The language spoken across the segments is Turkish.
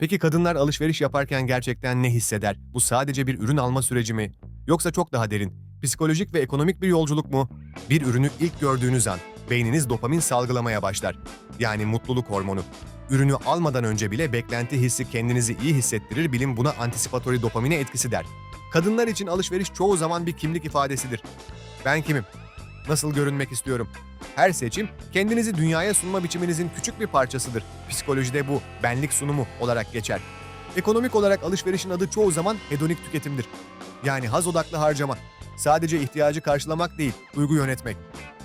Peki kadınlar alışveriş yaparken gerçekten ne hisseder? Bu sadece bir ürün alma süreci mi? Yoksa çok daha derin, psikolojik ve ekonomik bir yolculuk mu? Bir ürünü ilk gördüğünüz an beyniniz dopamin salgılamaya başlar. Yani mutluluk hormonu. Ürünü almadan önce bile beklenti hissi kendinizi iyi hissettirir, bilim buna antisipatori dopamine etkisi der. Kadınlar için alışveriş çoğu zaman bir kimlik ifadesidir. Ben kimim? Nasıl görünmek istiyorum? Her seçim kendinizi dünyaya sunma biçiminizin küçük bir parçasıdır. Psikolojide bu benlik sunumu olarak geçer. Ekonomik olarak alışverişin adı çoğu zaman hedonik tüketimdir. Yani haz odaklı harcama. Sadece ihtiyacı karşılamak değil, duygu yönetmek.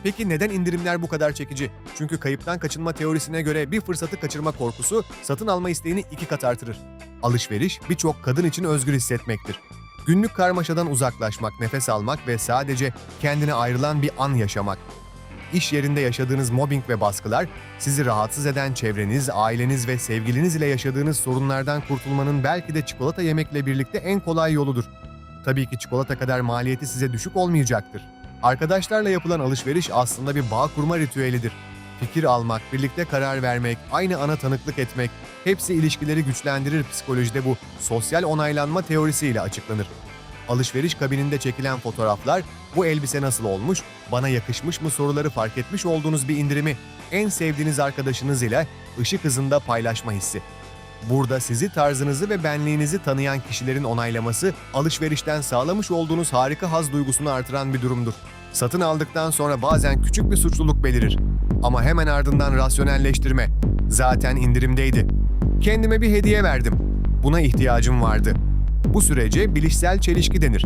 Peki neden indirimler bu kadar çekici? Çünkü kayıptan kaçınma teorisine göre bir fırsatı kaçırma korkusu satın alma isteğini iki kat artırır. Alışveriş birçok kadın için özgür hissetmektir. Günlük karmaşadan uzaklaşmak, nefes almak ve sadece kendine ayrılan bir an yaşamak. İş yerinde yaşadığınız mobbing ve baskılar, sizi rahatsız eden çevreniz, aileniz ve sevgiliniz ile yaşadığınız sorunlardan kurtulmanın belki de çikolata yemekle birlikte en kolay yoludur. Tabii ki çikolata kadar maliyeti size düşük olmayacaktır. Arkadaşlarla yapılan alışveriş aslında bir bağ kurma ritüelidir. Fikir almak, birlikte karar vermek, aynı ana tanıklık etmek, hepsi ilişkileri güçlendirir psikolojide bu sosyal onaylanma teorisiyle açıklanır. Alışveriş kabininde çekilen fotoğraflar, bu elbise nasıl olmuş, bana yakışmış mı soruları fark etmiş olduğunuz bir indirimi, en sevdiğiniz arkadaşınız ile ışık hızında paylaşma hissi. Burada sizi tarzınızı ve benliğinizi tanıyan kişilerin onaylaması, alışverişten sağlamış olduğunuz harika haz duygusunu artıran bir durumdur. Satın aldıktan sonra bazen küçük bir suçluluk belirir. Ama hemen ardından rasyonelleştirme. Zaten indirimdeydi. Kendime bir hediye verdim. Buna ihtiyacım vardı. Bu sürece bilişsel çelişki denir.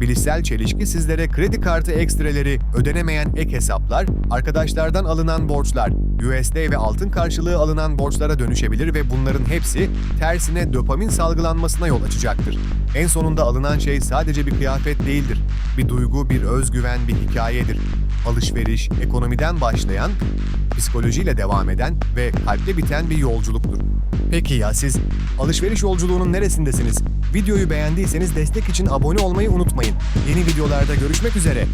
Bilişsel çelişki sizlere kredi kartı ekstreleri, ödenemeyen ek hesaplar, arkadaşlardan alınan borçlar, USD ve altın karşılığı alınan borçlara dönüşebilir ve bunların hepsi tersine dopamin salgılanmasına yol açacaktır. En sonunda alınan şey sadece bir kıyafet değildir. Bir duygu, bir özgüven, bir hikayedir. Alışveriş, ekonomiden başlayan, psikolojiyle devam eden ve kalple biten bir yolculuktur. Peki ya siz alışveriş yolculuğunun neresindesiniz? Videoyu beğendiyseniz destek için abone olmayı unutmayın. Yeni videolarda görüşmek üzere.